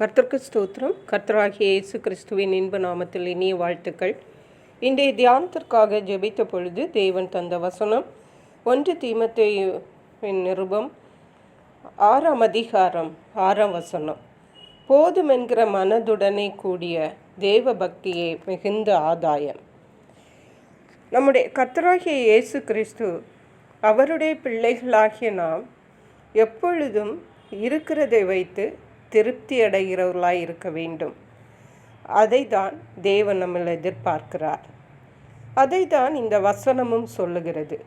கர்த்தருக்கு ஸ்தோத்திரம். கர்த்தராகிய இயேசு கிறிஸ்துவின் இன்ப நாமத்தில் இனிய வாழ்த்துக்கள். இன்றைய தியானத்திற்காக ஜெபித்த பொழுது தேவன் தந்த வசனம் ஒன்று தீமத்தை நிருபம் ஆறாம் அதிகாரம் ஆறாம் வசனம். போதும் என்கிற மனதுடனே கூடிய தேவ பக்தியே மிகுந்த ஆதாயம். நம்முடைய கர்த்தராகிய இயேசு கிறிஸ்து அவருடைய பிள்ளைகளாகிய நாம் எப்பொழுதும் இருக்கிறதை வைத்து திருப்தி அடைகிறவர்களாய் இருக்க வேண்டும். அதை தான் தேவன் நம்மளை எதிர்பார்க்கிறார். அதை தான் இந்த வசனமும் சொல்லுகிறது.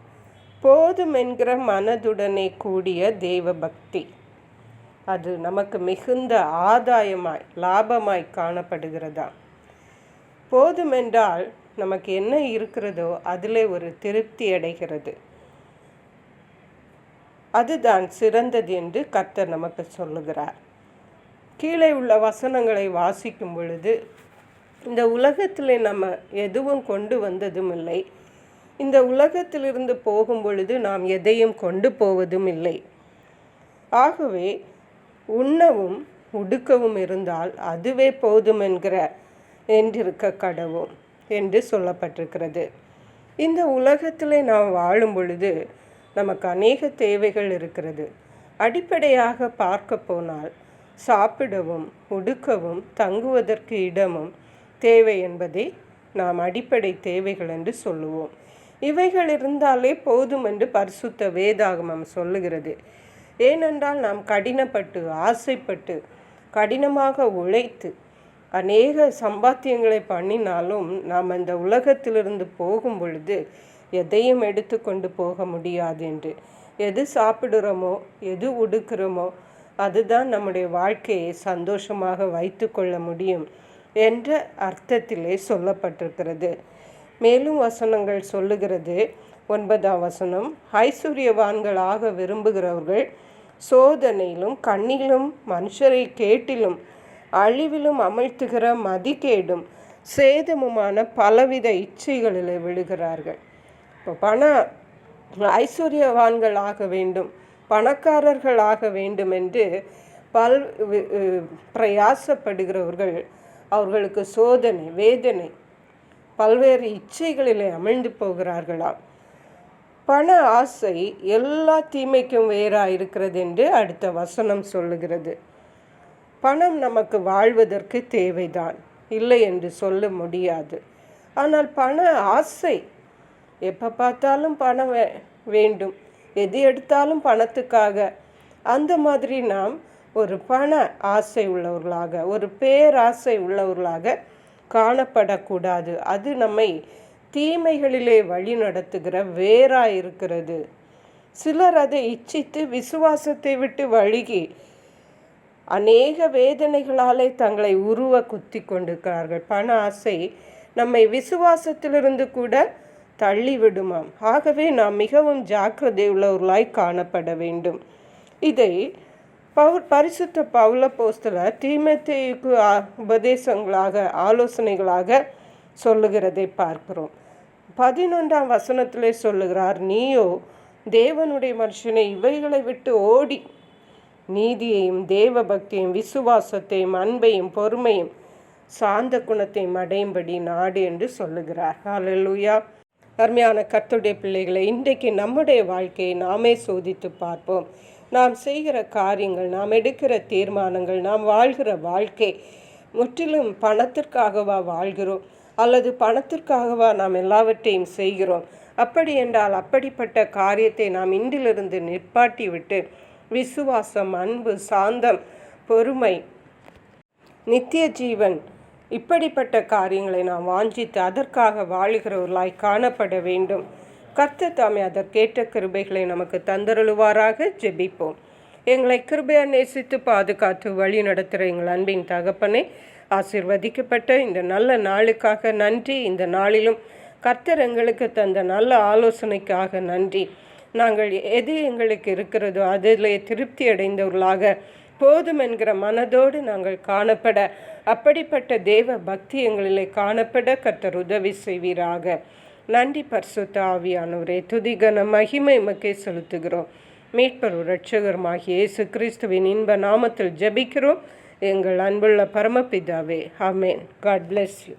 போதும் என்கிற மனதுடனே கூடிய தேவ பக்தி. அது நமக்கு மிகுந்த ஆதாயமாய் லாபமாய் காணப்படுகிறதா? போதும் என்றால் நமக்கு என்ன இருக்கிறதோ அதிலே ஒரு திருப்தி அடைகிறது. அதுதான் சிறந்தது என்று கர்த்தர் நமக்கு சொல்லுகிறார். கீழே உள்ள வசனங்களை வாசிக்கும் பொழுது இந்த உலகத்தில் நம்ம எதுவும் கொண்டு வந்ததும் இல்லை. இந்த உலகத்திலிருந்து போகும் பொழுது நாம் எதையும் கொண்டு போவதும் இல்லை. ஆகவே உண்ணவும் உடுக்கவும் இருந்தால் அதுவே போதும் என்கிற என்றிருக்க கடவும் என்று சொல்லப்பட்டிருக்கிறது. இந்த உலகத்திலே நாம் வாழும் பொழுது நமக்கு அநேக தேவைகள் இருக்கிறது. அடிப்படையாக பார்க்க போனால் சாப்பிடவும் உடுக்கவும் தங்குவதற்கு இடமும் தேவை என்பதை நாம் அடிப்படை தேவைகள் என்று சொல்லுவோம். இவைகள் இருந்தாலே போதும் என்று பரிசுத்த வேதாகமம் சொல்லுகிறது. ஏனென்றால் நாம் கடினப்பட்டு ஆசைப்பட்டு கடினமாக உழைத்து அநேக சம்பாத்தியங்களை பண்ணினாலும் நாம் அந்த உலகத்திலிருந்து போகும் பொழுது எதையும் எடுத்து கொண்டு போக முடியாது என்று. எது சாப்பிடுறோமோ எது உடுக்கிறோமோ அதுதான் நம்முடைய வாழ்க்கையை சந்தோஷமாக வைத்து கொள்ள முடியும் என்ற அர்த்தத்திலே சொல்லப்பட்டிருக்கிறது. மேலும் வசனங்கள் சொல்லுகிறது. ஒன்பதாம் வசனம் ஐஸ்வர்யவான்களாக விரும்புகிறவர்கள் சோதனையிலும் கண்ணிலும் மனுஷரை கேட்டிலும் அழிவிலும் அமழ்த்துகிற மதிக்கேடும் சேதமுமான பலவித இச்சைகளில் விழுகிறார்கள். இப்போ பண ஐஸ்வர்யவான்களாக வேண்டும். பணக்காரர்களாக வேண்டுமென்று பல் பிரயாசப்படுகிறவர்கள் அவர்களுக்கு சோதனை வேதனை பல்வேறு இச்சைகளிலே அமிழ்ந்து போகிறார்களாம். பண ஆசை எல்லா தீமைக்கும் வேறாக இருக்கிறது என்று அடுத்த வசனம் சொல்லுகிறது. பணம் நமக்கு வாழ்வதற்கு தேவைதான் இல்லை என்று சொல்ல முடியாது. ஆனால் பண ஆசை எப்போ பார்த்தாலும் பணம் வே வேண்டும். எது எடுத்தாலும் பணத்துக்காக. அந்த மாதிரி நாம் ஒரு பண ஆசை உள்ளவர்களாக ஒரு பேராசை உள்ளவர்களாக காணப்படக்கூடாது. அது நம்மை தீமைகளிலே வழி நடத்துகிற வேறாக இருக்கிறது. சிலர் அதை இச்சித்து விசுவாசத்தை விட்டு வழுகி அநேக வேதனைகளாலே தங்களை உருவ குத்தி கொண்டிருக்கிறார்கள். பண ஆசை நம்மை விசுவாசத்திலிருந்து கூட தள்ளிவிடுமாம். ஆகவே நாம் மிகவும் ஜாக்கிரதை உள்ளவர்களாய் காணப்பட வேண்டும். இதை பவு பரிசுத்த பவுல போஸ்தல தீமத்தேயுக்கு உபதேசங்களாக ஆலோசனைகளாக சொல்லுகிறதை பார்க்கிறோம். பதினொன்றாம் வசனத்திலே சொல்லுகிறார் நீயோ தேவனுடைய மனுஷனை இவைகளை விட்டு ஓடி. நீதியையும் தேவ பக்தியையும் விசுவாசத்தையும் அன்பையும் பொறுமையும் சாந்த குணத்தையும் அடையும்படி நாடு என்று சொல்லுகிறார். ஹalleluya. அருமையான கத்துடைய பிள்ளைகளை இன்றைக்கு நம்முடைய வாழ்க்கையை நாமே சோதித்து பார்ப்போம். நாம் செய்கிற காரியங்கள் நாம் எடுக்கிற தீர்மானங்கள் நாம் வாழ்கிற வாழ்க்கை முற்றிலும் பணத்திற்காகவா வாழ்கிறோம் அல்லது பணத்திற்காகவா நாம் எல்லாவற்றையும் செய்கிறோம். அப்படி என்றால் அப்படிப்பட்ட காரியத்தை நாம் இன்றிலிருந்து நிற்பாட்டிவிட்டு விசுவாசம் அன்பு சாந்தம் பொறுமை நித்திய ஜீவன் இப்படிப்பட்ட காரியங்களை நாம் வாஞ்சித்து அதற்காக வாழுகிறவர்களாய் காணப்பட வேண்டும். கர்த்த தாமே அதற்கேற்ற கிருபைகளை நமக்கு தந்தருளுவாராக. ஜெபிப்போம். எங்களை கிருபையா நேசித்து பாதுகாத்து வழி நடத்துகிற எங்கள் அன்பின் தகப்பனை ஆசிர்வதிக்கப்பட்ட இந்த நல்ல நாளுக்காக நன்றி. இந்த நாளிலும் கர்த்தர் எங்களுக்கு தந்த நல்ல ஆலோசனைக்காக நன்றி. நாங்கள் எது எங்களுக்கு இருக்கிறதோ அதில் திருப்தி அடைந்தவர்களாக போதும் என்கிற மனதோடு நாங்கள் காணப்பட அப்படிப்பட்ட தேவ பக்தி எங்களிலே காணப்பட கர்த்தர் உதவி செய்வீராக. நன்றி பர்சுத்த ஆவியானவரே துதிகன மகிமை மக்கே செலுத்துகிறோம். மீட்பர் ரட்சகருமாகிய இயேசு கிறிஸ்துவின் இன்ப நாமத்தில் ஜெபிக்கிறோம். எங்கள் அன்புள்ள பரமபிதாவே ஆமேன். God bless you